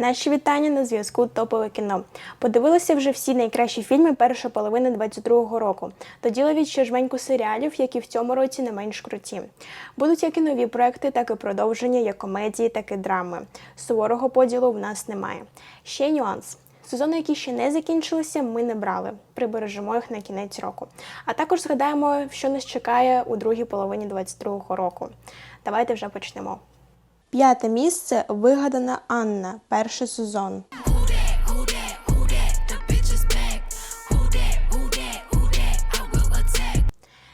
Наші вітання на зв'язку Топове кіно. Подивилися вже всі найкращі фільми першої половини 22-го року. Тоді ловіть ще жменьку серіалів, які в цьому році не менш круті. Будуть як і нові проекти, так і продовження, як комедії, так і драми. Суворого поділу в нас немає. Ще нюанс. Сезони, які ще не закінчилися, ми не брали. Прибережемо їх на кінець року. А також згадаємо, що нас чекає у другій половині 22-го року. Давайте вже почнемо. П'яте місце вигадана Анна, перший сезон.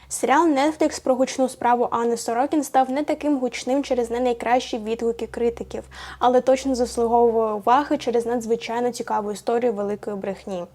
Серіал Netflix про гучну справу Анни Сорокін став не таким гучним через не найкращі відгуки критиків, але точно заслуговує уваги через надзвичайно цікаву історію великої брехні.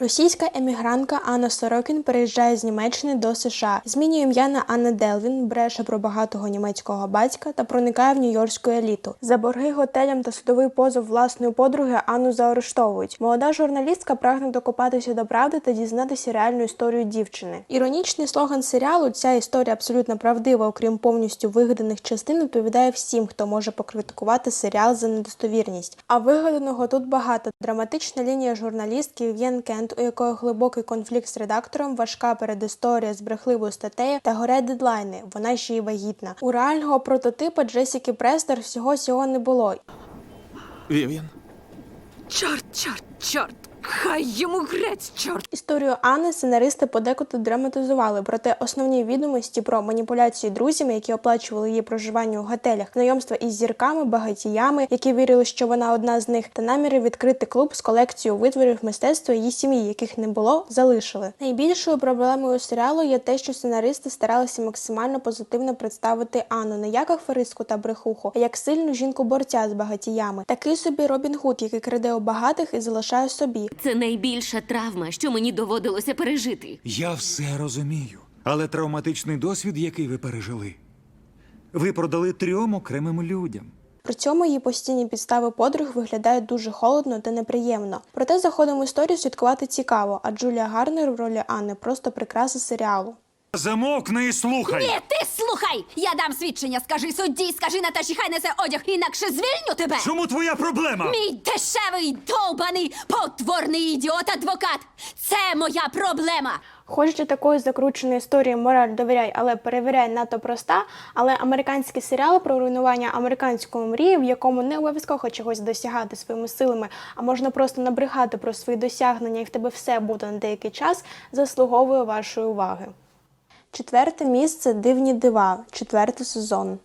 Російська емігрантка Анна Сорокін переїжджає з Німеччини до США, змінює ім'я на Анна Делвін, бреше про багатого німецького батька та проникає в нью-йоркську еліту. За борги готелям та судовий позов власної подруги Анну заарештовують. Молода журналістка прагне докопатися до правди та дізнатися реальну історію дівчини. Іронічний слоган серіалу Ця історія абсолютно правдива, окрім повністю вигаданих частин, відповідає всім, хто може покритикувати серіал за недостовірність. А вигаданого тут багато. Драматична лінія журналістки В'єн у якої глибокий конфлікт з редактором, важка передісторія з брехливою статтею та горе дедлайни. Вона ще й вагітна. У реального прототипа Джесіки Престер всього цього не було. Вів'ян, Чорт, чорт, чорт! Хай йому грець, чорт! Історію Анни сценаристи подекуди драматизували, проте основні відомості про маніпуляції друзями, які оплачували її проживання у готелях, знайомства із зірками, багатіями, які вірили, що вона одна з них, та наміри відкрити клуб з колекцією витворів мистецтва її сім'ї, яких не було, залишили. Найбільшою проблемою серіалу є те, що сценаристи старалися максимально позитивно представити Анну не як аферистку та брехуху, а як сильну жінку борця з багатіями. Такий собі Робін Гуд, який краде у багатих і залишає собі. Це найбільша травма, що мені доводилося пережити. я все розумію. Але травматичний досвід, який ви пережили, ви продали трьом окремим людям. При цьому її постійні підстави подруг виглядають дуже холодно та неприємно. Проте за ходом історії слідкувати цікаво, а Джулія Гарнер в ролі Анни просто прикраса серіалу. Замовкни і слухай! Ні, ти слухай! Я дам свідчення, скажи судді, скажи Наташі, хай несе одяг, інакше звільню тебе! Чому твоя проблема? Мій дешевий, довбаний, потворний ідіот-адвокат! Це моя проблема! Хоч такої закрученої історії мораль довіряй, але перевіряй надто проста. Але американський серіал про руйнування американської мрії, в якому не обов'язково чогось досягати своїми силами, а можна просто набрехати про свої досягнення, і в тебе все буде на деякий час, заслуговує вашої уваги. Четверте місце Дивні дива, четвертий сезон.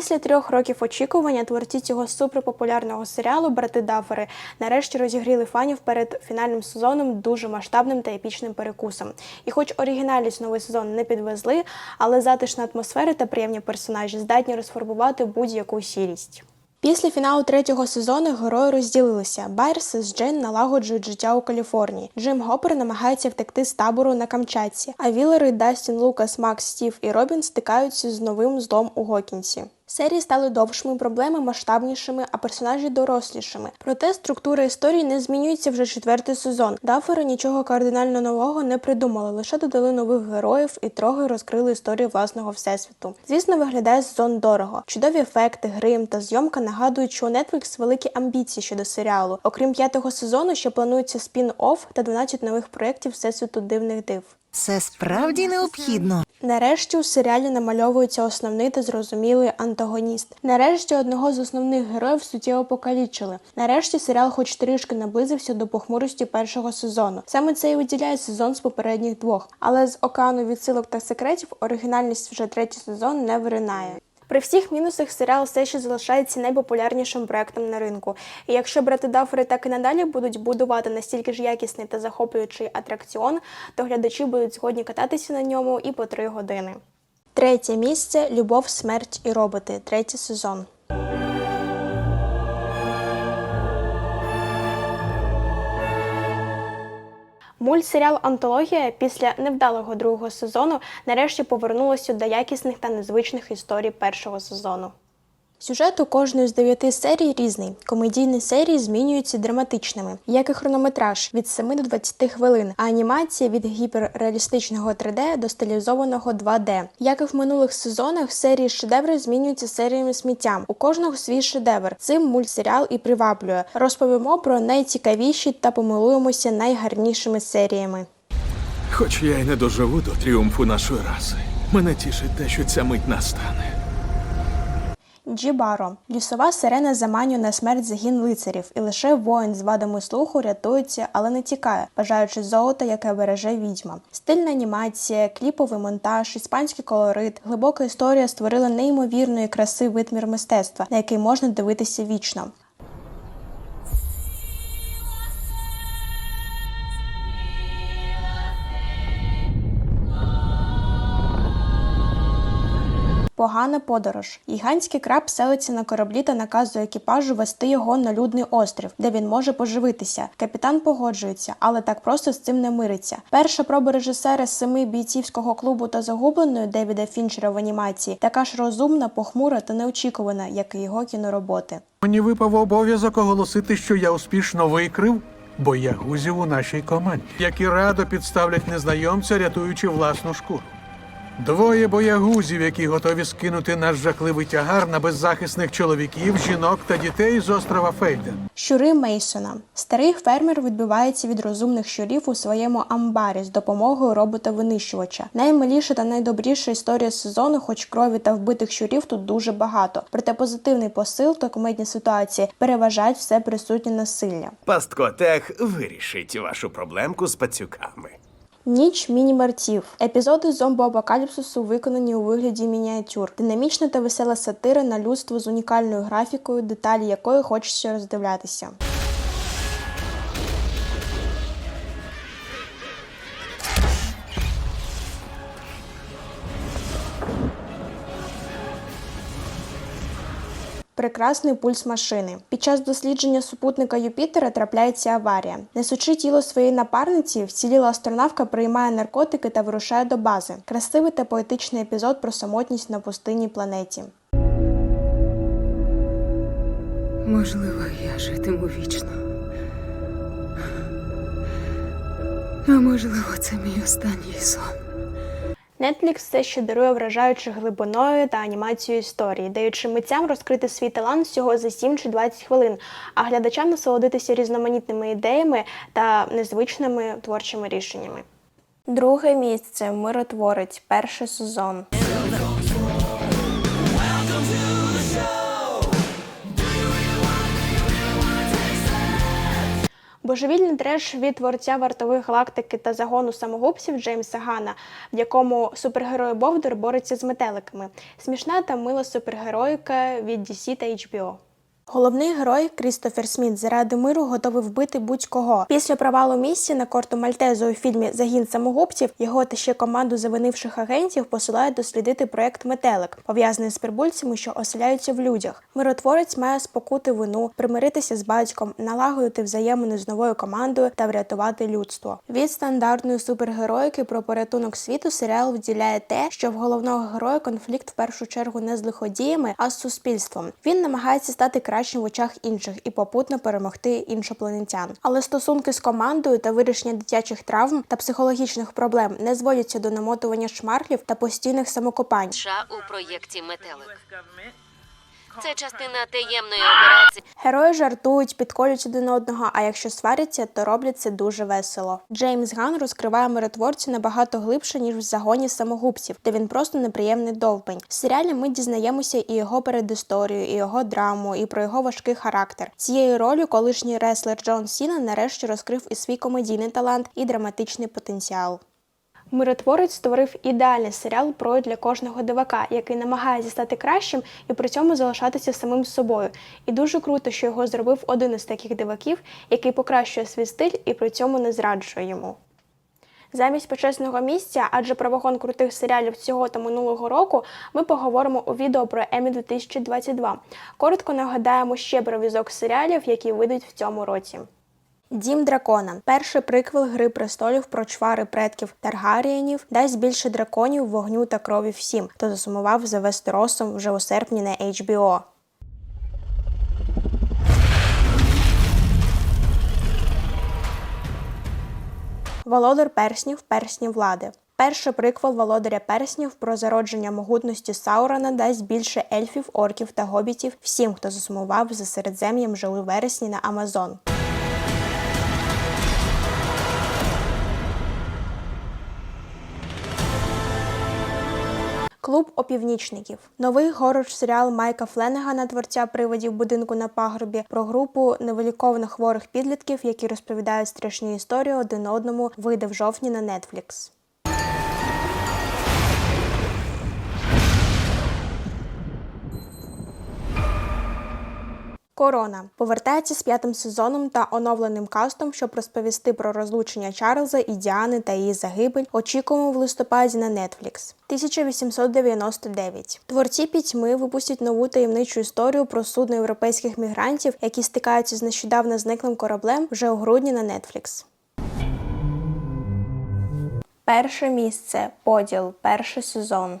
Після трьох років очікування творці цього суперпопулярного серіалу Брати Дафери нарешті розігріли фанів перед фінальним сезоном дуже масштабним та епічним перекусом. І хоч оригінальність новий сезон не підвезли, але затишна атмосфера та приємні персонажі здатні розфарбувати будь-яку сірість. Після фіналу третього сезону герої розділилися. Байерс з Джен налагоджують життя у Каліфорнії. Джим Гоппер намагається втекти з табору на Камчатці, а Вілери, Дастін, Лукас, Макс, Стів і Робін стикаються з новим злом у Гокінсі. Серії стали довшими, проблеми масштабнішими, а персонажі дорослішими. Проте структура історії не змінюється вже четвертий сезон. Дафери нічого кардинально нового не придумали, лише додали нових героїв і трохи розкрили історію власного всесвіту. Звісно, виглядає сезон дорого. Чудові ефекти, грим та зйомка нагадують, що у Netflix великі амбіції щодо серіалу. Окрім п'ятого сезону, ще планується спін-офф та 12 нових проєктів всесвіту дивних див. Це справді необхідно. Нарешті у серіалі намальовується основний та зрозумілий антагоніст. Нарешті одного з основних героїв суттєво покалічили. Нарешті серіал, хоч трішки наблизився до похмурості першого сезону. Саме це і виділяє сезон з попередніх двох. Але з океану відсилок та секретів оригінальність вже третій сезон не виринає. При всіх мінусах серіал все ще залишається найпопулярнішим проектом на ринку. І якщо брати Дафери так і надалі будуть будувати настільки ж якісний та захоплюючий атракціон, то глядачі будуть згодні кататися на ньому і по три години. Третє місце Любов, смерть і роботи. Третій сезон. Мультсеріал Антологія після невдалого другого сезону нарешті повернулася до якісних та незвичних історій першого сезону. Сюжет у кожної з дев'яти серій різний. Комедійні серії змінюються драматичними, як і хронометраж від 7 до 20 хвилин, а анімація від гіперреалістичного 3D до стилізованого 2D. Як і в минулих сезонах, серії шедеври змінюються серіями сміттям. У кожного свій шедевр. Цим мультсеріал і приваблює. Розповімо про найцікавіші та помилуємося найгарнішими серіями. Хоч я й не доживу до тріумфу нашої раси. Мене тішить те, що ця мить настане. Джібаро. Лісова сирена заманює на смерть загін лицарів, і лише воїн з вадами слуху рятується, але не тікає, бажаючи золота, яке береже відьма. Стильна анімація, кліповий монтаж, іспанський колорит, глибока історія створили неймовірної краси витмір мистецтва, на який можна дивитися вічно. Погана подорож. Гігантський краб селиться на кораблі та наказує екіпажу вести його на людний острів, де він може поживитися. Капітан погоджується, але так просто з цим не мириться. Перша проба режисера семи бійцівського клубу та загубленої Девіда Фінчера в анімації така ж розумна, похмура та неочікувана, як і його кінороботи. Мені випав обов'язок оголосити, що я успішно викрив боягузів у нашій команді, які радо підставлять незнайомця, рятуючи власну шкуру. Двоє боягузів, які готові скинути наш жахливий тягар на беззахисних чоловіків, жінок та дітей з острова Фейден. Щури Мейсона. Старий фермер відбивається від розумних щурів у своєму амбарі з допомогою робота-винищувача. Наймиліша та найдобріша історія сезону, хоч крові та вбитих щурів тут дуже багато. Проте позитивний посил та комедні ситуації переважають все присутнє насилля. Пасткотех вирішить вашу проблемку з пацюками. Ніч міні-мартів. Епізоди зомбоапокаліпсису виконані у вигляді мініатюр. Динамічна та весела сатира на людство з унікальною графікою, деталі якої хочеться роздивлятися. Прекрасний пульс машини. Під час дослідження супутника Юпітера трапляється аварія. Несучи тіло своєї напарниці, вціліла астронавка приймає наркотики та вирушає до бази. Красивий та поетичний епізод про самотність на пустинній планеті. Можливо, я житиму вічно. А можливо, це мій останній сон. Netflix все ще дарує вражаючи глибиною та анімацією історії, даючи митцям розкрити свій талант всього за 7 чи 20 хвилин, а глядачам насолодитися різноманітними ідеями та незвичними творчими рішеннями. Друге місце Миротворець, перший сезон. Божевільний треш від творця вартових галактики та загону самогубців Джеймса Гана, в якому супергерой Бовдер бореться з метеликами. Смішна та мила супергероїка від DC та HBO. Головний герой Крістофер Сміт заради миру готовий вбити будь-кого. Після провалу місії на корту Мальтезу у фільмі Загін самогубців його та ще команду завинивших агентів посилають дослідити проект Метелик, пов'язаний з прибульцями, що оселяються в людях. Миротворець має спокути вину, примиритися з батьком, налагодити взаємини з новою командою та врятувати людство. Від стандартної супергероїки про порятунок світу серіал вділяє те, що в головного героя конфлікт в першу чергу не з лиходіями, а з суспільством. Він намагається стати кращим в очах інших і попутно перемогти іншопланетян. Але стосунки з командою та вирішення дитячих травм та психологічних проблем не зводяться до намотування шмарлів та постійних самокопань. США у проєкті Метелик. Це частина таємної операції. Герої жартують, підколюють один одного, а якщо сваряться, то роблять це дуже весело. Джеймс Ган розкриває миротворця набагато глибше, ніж в загоні самогубців, де він просто неприємний довбень. В серіалі ми дізнаємося і його передісторію, і його драму, і про його важкий характер. Цією ролью колишній реслер Джон Сіна нарешті розкрив і свій комедійний талант, і драматичний потенціал. Миротворець створив ідеальний серіал про для кожного дивака, який намагається стати кращим і при цьому залишатися самим собою. І дуже круто, що його зробив один із таких диваків, який покращує свій стиль і при цьому не зраджує йому. Замість почесного місця, адже про вагон крутих серіалів цього та минулого року, ми поговоримо у відео про Емі 2022. Коротко нагадаємо ще про візок серіалів, які вийдуть в цьому році. Дім дракона перший приквел Гри престолів про чвари предків Таргарієнів дасть більше драконів, вогню та крові всім, хто засумував за Вестеросом вже у серпні на HBO. Володар перснів персні влади. Перший приквел Володаря перснів про зародження могутності Саурана дасть більше ельфів, орків та гобітів всім, хто засумував за середзем'ям жили вересні на Амазон. Клуб опівнічників. Новий горор-серіал Майка Фленегана, творця приводів будинку на пагорбі, про групу невиліковано хворих підлітків, які розповідають страшні історії один одному, вийде в жовтні на Netflix. Корона повертається з п'ятим сезоном та оновленим кастом, щоб розповісти про розлучення Чарльза і Діани та її загибель. Очікуємо в листопаді на Netflix. 1899. Творці пітьми випустять нову таємничу історію про судно європейських мігрантів, які стикаються з нещодавно зниклим кораблем вже у грудні на Netflix. Перше місце. Поділ. Перший сезон.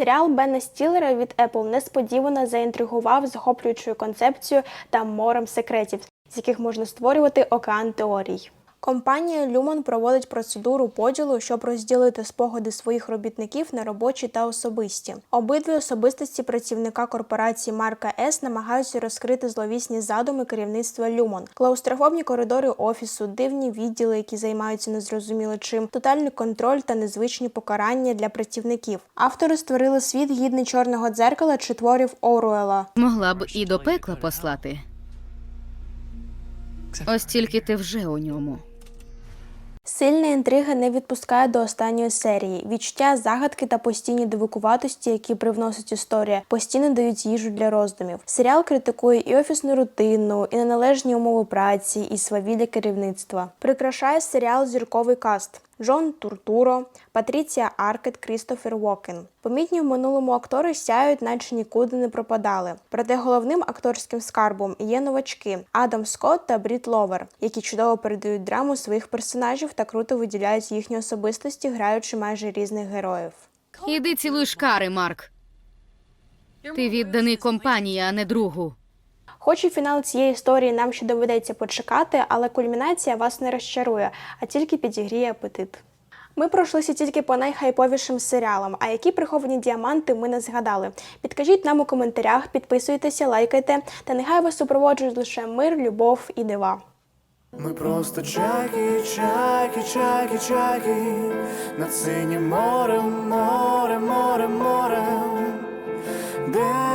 Серіал Бена Стілера від Apple несподівано заінтригував захоплюючою концепцією та морем секретів, з яких можна створювати океан теорій. Компанія Lumen проводить процедуру поділу, щоб розділити спогади своїх робітників на робочі та особисті. Обидві особистості працівника корпорації Марка С намагаються розкрити зловісні задуми керівництва Lumen. Клаустрофобні коридори офісу, дивні відділи, які займаються незрозуміло чим, тотальний контроль та незвичні покарання для працівників. Автори створили світ гідний чорного дзеркала чи творів Оруела. Могла б і до пекла послати. Ось тільки ти вже у ньому. Сильна інтрига не відпускає до останньої серії. Відчуття загадки та постійні дивикуватості, які привносить історія, постійно дають їжу для роздумів. Серіал критикує і офісну рутину, і неналежні умови праці, і свавілля керівництва. Прикрашає серіал зірковий каст. Джон Туртуро, Патріція Аркет, Крістофер Уокен. Помітні в минулому актори сяють, наче нікуди не пропадали. Проте головним акторським скарбом є новачки Адам Скотт та Брід Ловер, які чудово передають драму своїх персонажів та круто виділяють їхні особистості, граючи майже різних героїв. Іди цілуй шкари, Марк. Ти відданий компанії, а не другу. Хоч і фінал цієї історії нам ще доведеться почекати, але кульмінація вас не розчарує, а тільки підігріє апетит. Ми пройшлися тільки по найхайповішим серіалам, а які приховані діаманти ми не згадали. Підкажіть нам у коментарях, підписуйтеся, лайкайте, та нехай вас супроводжують лише мир, любов і дива. Ми просто чайки, чайки, чайки, чайки, над синім морем, морем, морем, морем. Де